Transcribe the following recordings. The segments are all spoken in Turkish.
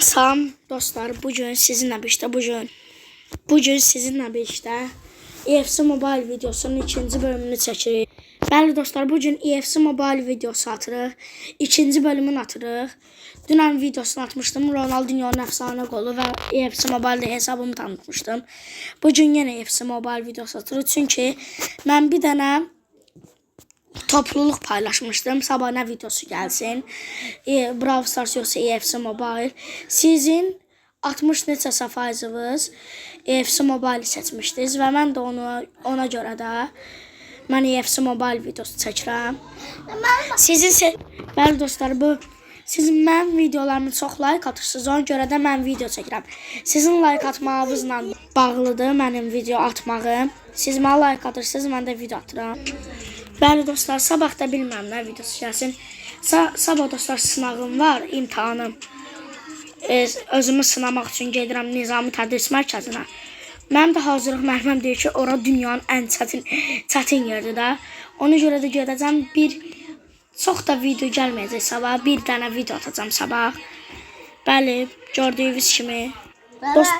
Salam dostlar, bu gün sizinlə birlikdə bu gün bu gün sizinlə birlikdə EFC Mobile videosunun ikinci bölümünü çəkirik. Bəli dostlar, bu gün EFC Mobile videosu atırıq. İkinci bölümünü atırıq. Dünən videosunu atmışdım. Ronaldinho'nun əfsanə qolu və EFC Mobile hesabımı tanıtmışdım. Bu gün yenə EFC Mobile videosu atırıq. Çünki mən bir dənə topluluk paylaşmıştım. Sabah ne videosu gelsin. E, Brawl Stars yoksa EFC Mobile. Sizin 60 neçə faiziniz EFC Mobile seçmişdiniz və mən də onu ona görə də mən EFC Mobile videosu çəkirəm. Sizin se Bəli dostlar, bu sizin mən videolarımı çox like atırsınız. Ona görə də mən video çəkirəm. Sizin like atmağınızla bağlıdır mənim video atmağım. Siz mənə like atırsınız, mən də video atıram. Bəli dostlar, sabah da bilməm nə videosu gəlsin. Sa sabah dostlar sınavım var, imtahanım. E, özümü sınamaq üçün gedirəm Nizami Tədris Mərkəzinə. Mənim də hazırlıq müəlliməm deyir ki, ora dünyanın ən çətin çətin yeridir də. Ona görə də gedəcəm bir çox da video gəlməyəcək sabah. Bir dənə video atacağam sabah. Bəli, gördüyünüz kimi. Dost,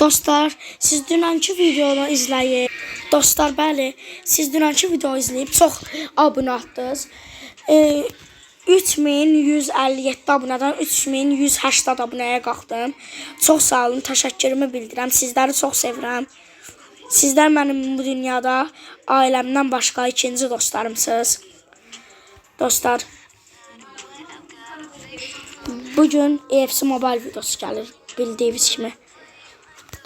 dostlar, siz dünənki videonu izləyin. Dostlar, bəli, siz dünənki videonu izləyib çox abunə atdınız. E, 3157 abunədən 3180 abunəyə qalxdım. Çox sağ olun, təşəkkürümü bildirirəm. Sizləri çox sevirəm. Sizlər mənim bu dünyada ailəmdən başqa ikinci dostlarımsınız. Dostlar, bu gün EFC Mobile videosu gəlir, bildiyiniz kimi.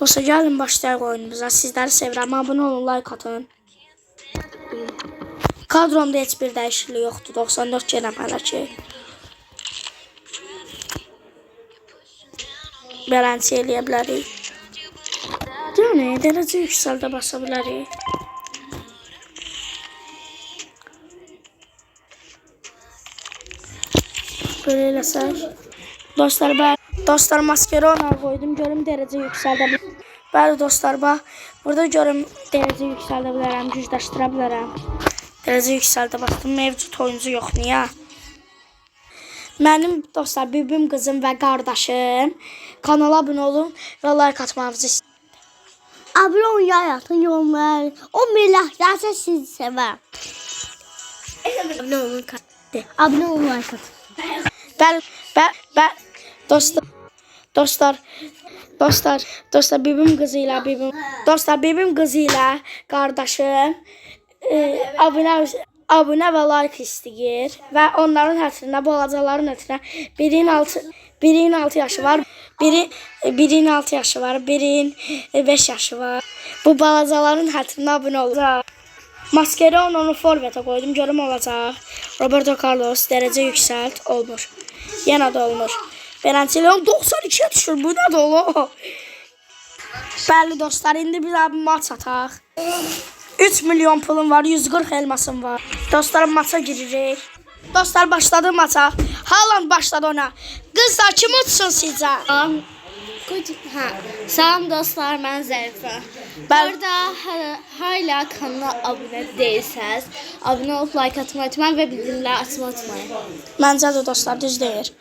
Dostlar, gəlin başlayaq oyunumuza. Sizləri sevirəm. Abunə olun, like atın. Kadromda heç bir dəyişiklik yoxdur. 94 yenə hələ ki. Beləncə eləyə bilərik. Yəni, dərəcə yüksəldə basa bilərik. Böyle eləsək. Dostlar, bəli. Dostlar, maskerona qoydum. Görüm dərəcə yüksəldə bilərəm. Bəli dostlar, bax. Burada görüm dərəcə yüksəldə bilərəm, gücləşdirə bilərəm. Dərəcə yüksəldə baxdım. Mevcut oyuncu yox, niyə? Mənim dostlar, bibim, qızım və qardaşım kanala abunə olun və like atmağınızı istəyirəm. Abone olun hayatın yorumları. O melahlarsa sizi sever. Abunə olun. Abone olun like atın. Bəli, bə, bə, dostlar, dostlar, dostlar, dostlar, bibim qızı ilə bibim, dostlar, bibim qızı ilə qardaşım e, abunə abunə və like istəyir və onların xətrinə, balacaların xətrinə birinin 6 birinin 6 yaşı var, biri birinin 6 yaşı var, birinin 5 yaşı var. Bu balacaların xətrinə abunə olacaq. Maskeron onu forvetə qoydum, görüm olacaq. Roberto Carlos dərəcə yüksəlt olmur. Yenə də olmur. Beləncələ 92-yə düşür. Bu nədir oğlum? Bəli dostlar, indi biz abi maç ataq. 3 milyon pulum var, 140 elmasım var. Dostlar maça giririk. Dostlar başladı maça. Haaland başladı ona. Qızlar kim utsun sizcə? Ha, salam dostlar, mən Zərifə. Bəli. Burada hala, hala kanala abunə deyilsəz, abunə olub like atmayı unutmayın və bildirimləri açmayı unutmayın. Məncə də dostlar düz deyir.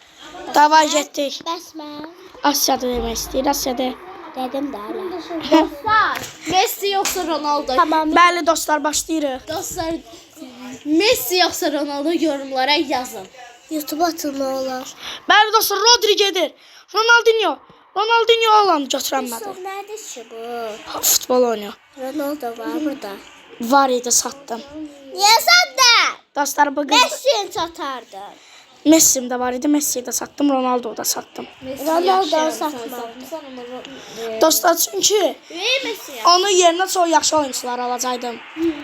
Davay getdik. Bəs mən Asiyada demək istəyir, Asiyada. dedim də hələ. Dostlar, Messi yoxsa Ronaldo? Tamam. Bəli dostlar başlayırıq. Dostlar, Messi yoxsa Ronaldo yorumlara yazın. YouTube atın olar. Bəli dostlar Rodri gedir. Ronaldinho. Ronaldinho alan götürənmədi. Ki bu? Futbol oynuyor. Ronaldo var burada. Var idi satdım. Niye sattın? Dostlar bu qız Messi satardı. Messi'm də var idi. Messi'yi də satdım, Ronaldo'yu da satdım. Ronaldo satmadı. Dostlar çünki onun yerinə çox yaxşı oyunçular alacaqdım.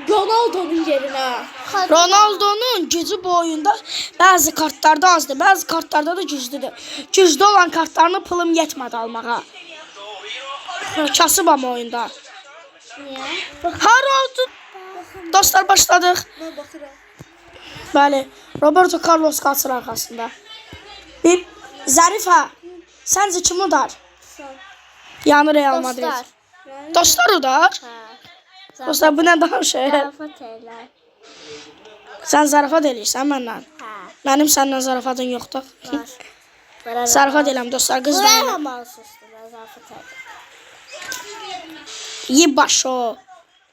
Ronaldo'nun yerine. Ronaldo'nun gücü bu oyunda bəzi kartlarda azdır, bəzi kartlarda da güclüdür. Güclü olan kartlarını pulum yetmədi almağa. Kasıbam oyunda. Niye? Harold. Dostlar başladıq. Bəli, Roberto Carlos qalsın arxasında. Bir Zərifə, səncə kim udar? Yəni Real Madrid. Dostlar. Dostlar udar. Ha. Dostlar bu nə danışır? Zarafat eyler. Sən zarafat eləyirsən məndən. Ha. Mənim səndən zarafatın yoxdur. Var. Zarafat eləm dostlar, qız da Buraya elə. hamar sustum ben zarfat ettim. Yi başo.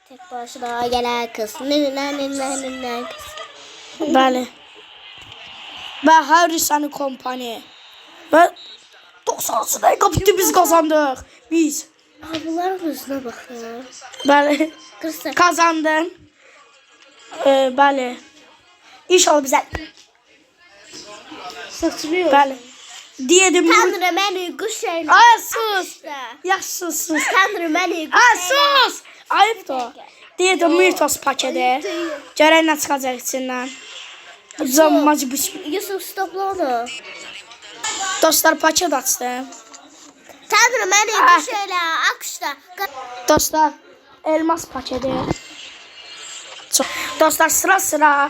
Tek başına gelen kız. Ninna ninna ninna kız. Bəli. Və Harrison Company. Və 90 dəqiqə bitdi biz qazandıq. Biz. Aa, bunların gözüne bakın. Bəli. Kazandın. Ee, bəli. İnşallah bizə. Satılıyor. Bəli. Diyedim. Tanrı kuş eyle. Ay sus. Yaxşı sus. Tanrı beni kuş Ay sus. Ayıbdır. O. Diyedim Mirtos paketi. Görək nə çıxacaq içindən. Zammacı bu. Yusuf stopla onu. Dostlar paket açdım. Tanrı beni Ah. kuş eyle. Akışta. Dostlar elmas paketi. Dostlar sıra sıra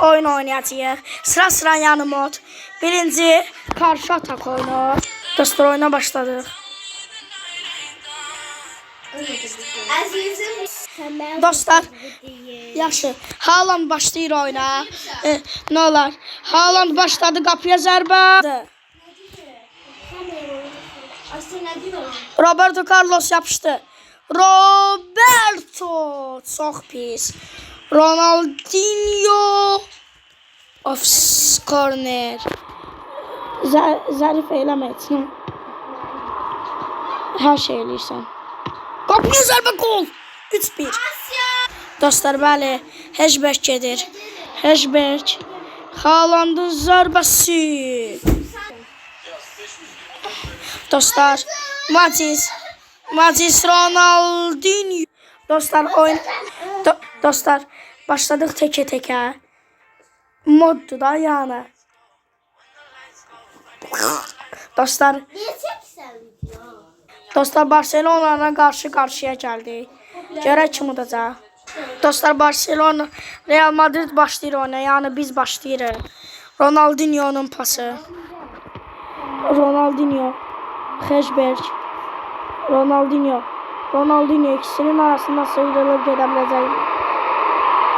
oyun oynayacağıq. Sıra sıra yanı mod. Birinci karşı atak oyunu. Dostlar oyuna başladıq. Dostlar yaxşı. Haaland başlayır oyuna. E, nə olar? Haaland başladı qapıya zərbə. Roberto Carlos yapışdı. Roberto çok pis. Ronaldinho of corner. Zər zərif eləmə heç. Hər şey eləyirsən. Qapıya zərbə gol. 3-1. Dostlar bəli, Hecberg gedir. Hecberg Haalandın zərbəsi. Dostlar, Matis, Matis Ronaldinho. Dostlar oyun, do, dostlar başladık teke teke. Moddu da yani. Dostlar, dostlar Barcelona'ya karşı karşıya Görək kim udacaq. Dostlar Barcelona, Real Madrid başlayır ona, yani biz başlayırıq. Ronaldinho'nun pası. Ronaldinho, Hejberg, Ronaldinho, Ronaldinho ikisinin arasında sıyrılıb gedə biləcək.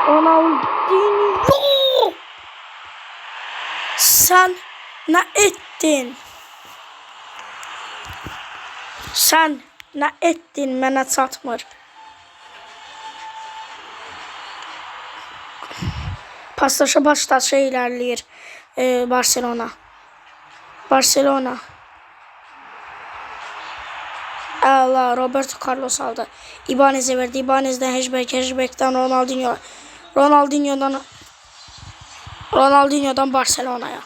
Ronaldinho! Sən nə etdin? Sən nə etdin mənə çatmır. Paslaşa paslaşa ilerləyir e, Barcelona. Barcelona. Allah Roberto Carlos aldı. Ibanez'e verdi. Ibanez'den Hecberg, Hecberg'den Ronaldinho. Ronaldinho'dan Ronaldinho'dan Barcelona'ya.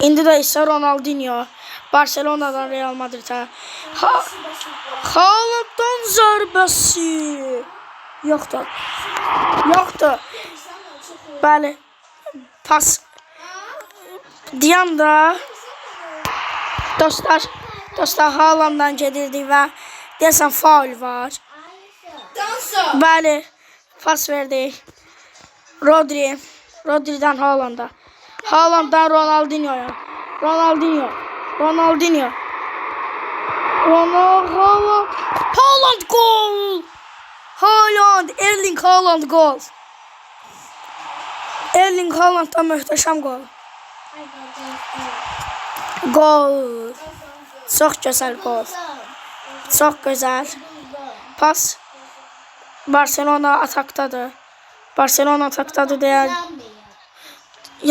İndi də isə Ronaldinho Barcelona'dan Real Madrid'e. Ha Haaland'dan zərbəsi. Yoxdur. Yoxdur. Bəli. Pas. Dianda. Dostlar. Dostlar Haaland'dan gedirdi və deyəsən faul var. Bəli. Pas verdi. Rodri. Rodri'dən Haaland'a. Haaland'dan Ronaldinho'ya. Ronaldinho. Ronaldinho. Ronald Haaland. Haaland gol. Haaland. Erling Haaland gol. Erling Haaland'dan möhtəşəm gol. Gol. Çox gözəl gol. Çox gözəl. Pas. Barcelona atakdadır. Barcelona atakdadır deyər.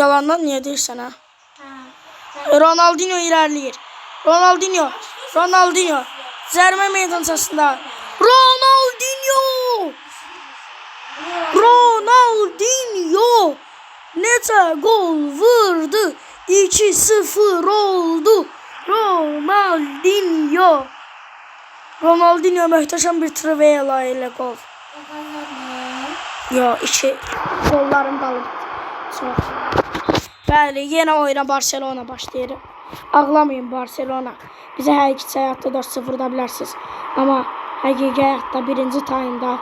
Yalandan niyə deyirsən ha? Ronaldinho ilerleyir. Ronaldinho. Ronaldinho. Zərmə meydançasında. Ronaldinho. Ronaldinho. Necə gol vurdu. 2-0 oldu. Ronaldinho. Ronaldinho möhtəşəm bir trivela ilə gol. Yo, iki gollarım qalıb. Çox. Bəli, yenə oyuna Barcelona başlayır. Ağlamayın Barcelona. Bizə həqiqi həyatda 4-0 da bilərsiniz. Amma həqiqi həyatda birinci taymda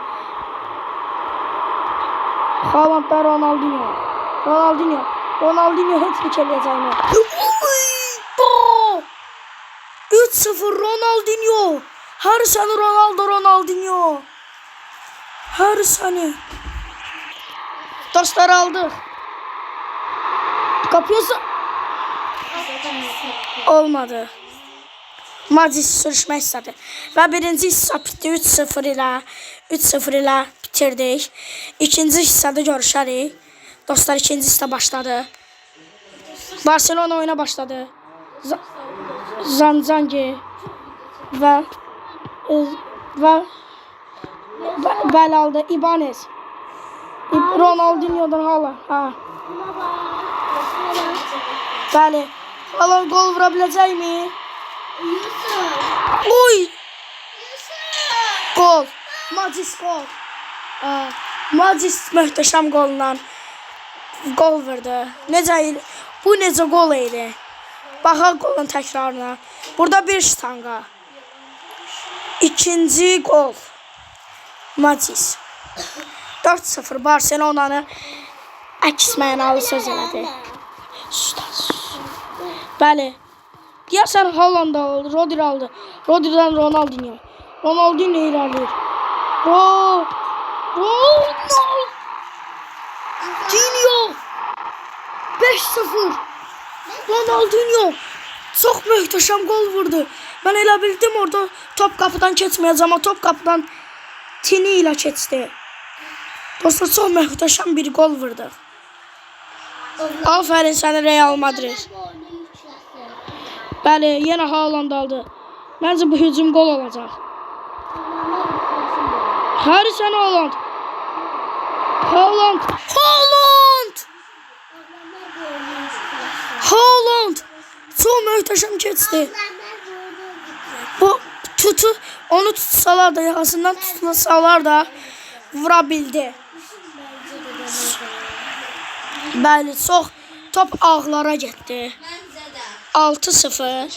Haaland da Ronaldinho. Ronaldinho. Ronaldinho hat-trick eləyəcəkmi? 3-0 Ronaldinho. Hər səni Ronaldo Ronaldinho. Hər səni. Dostlar aldıq. Kapıya sa- Olmadı. Macis sürüşmək istədi. Və birinci hissə bitdi 3-0 ilə. 3-0 ilə bitirdik. İkinci hissədə görüşərik. Dostlar ikinci hissə başladı. Barcelona oyuna başladı. Z Zanzangi e, bə- bəli aldı Ibanez. İb- Ronaldinho'dan hala. Ha. Bəli. Hala gol vura biləcəkmi? Oy! Gol. Magis gol. Magis möhtəşəm qolla gol vurdu. Necə bu necə gol idi? Baxa qolun təkrarına. Burada bir ştanga. İkinci gol. Magis. 4-0 Barcelona'nı əks mənalı söz elədi. Bəli. Deyəsən Haaland aldı, Rodri aldı. Rodri'dən Ronaldinho. Ronaldinho ilerləyir. Ro Ronaldinho 5-0 Ronaldinho Çox möhtəşəm gol vurdu. Mən elə bildim orada top qapıdan keçməyəcək, amma top qapıdan tini ilə keçdi. Dostlar çox möhtəşəm bir gol vurdu. Aferin sənə Real Madrid. Bəli, yenə Haaland aldı. Məncə bu hücum gol olacaq. Harrison. Haaland. Haaland. Haaland. Çox möhtəşəm keçdi. Bu tutu onu tutsalar da yaxasından tutsalar da vura bildi. Bəli, çox top ağlara getdi. 6-0.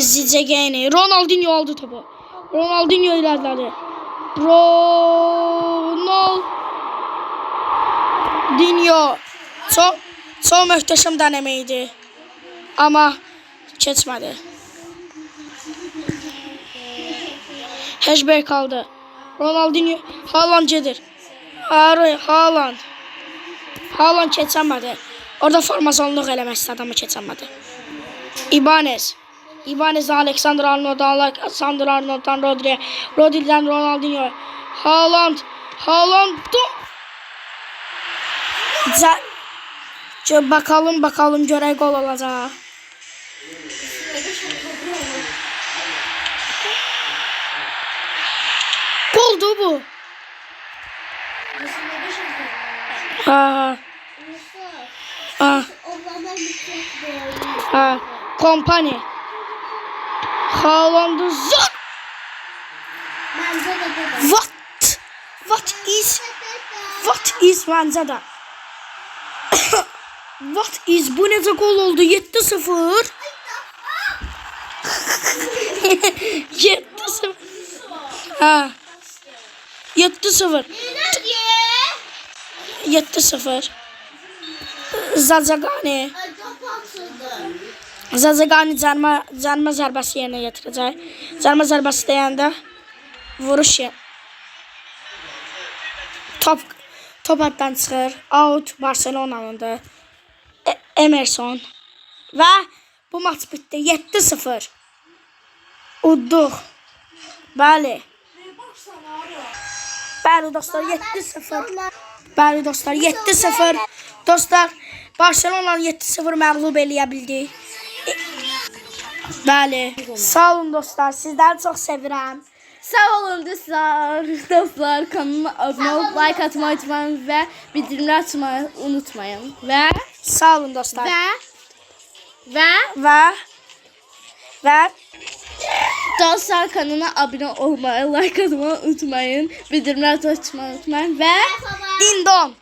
Zicegeni. Ronaldinho aldı topu. Ronaldinho ilerledi. Ronaldinho. Çok, çok möhtəşəm deneme idi. Ama keçmedi. Heşbey kaldı. Ronaldinho. Haaland gedir. Harry Haaland. Haaland keçəmədi. Orada formasonluq eləmək istədi amma keçəmədi. Ibanez. Ibanez Alexander Arnold'dan Alexander Arnold'dan Rodri. Rodri'den Ronaldinho. Haaland. Haaland. Bakalım bakalım görək gol olacaq. Goldu bu. Ha. Ha. Ha. Kompany. Haaland'ı zor. What? What is What is Manzada? What is bu necə gol oldu? 7-0. 7-0. Ha. 7-0. 7-0. Zazagani. Zazagani cərmə, cərmə zərbəsi yerinə yetirəcək. Cərmə zərbəsi deyəndə vuruş ye- top top həddən çıxır. Out Barcelona'nındır. E- Emerson və bu maç bitdi 7-0. Udduq. Bəli. Bəli dostlar 7-0. Bəli dostlar 7-0. Dostlar Barcelona'nı 7-0 məğlub eləyə bildik. Bəli. Sağ olun dostlar. Sizləri çox sevirəm. Sağ olun dostlar. Dostlar kanalıma abone olup like atmayı unutmayın ve bildirimleri açmayı unutmayın. Ve Sağ olun dostlar. ve ve Və və dostlar kanalıma abone olmayı, like atmayı unutmayın. Bildirimleri açmayı unutmayın ve dindon.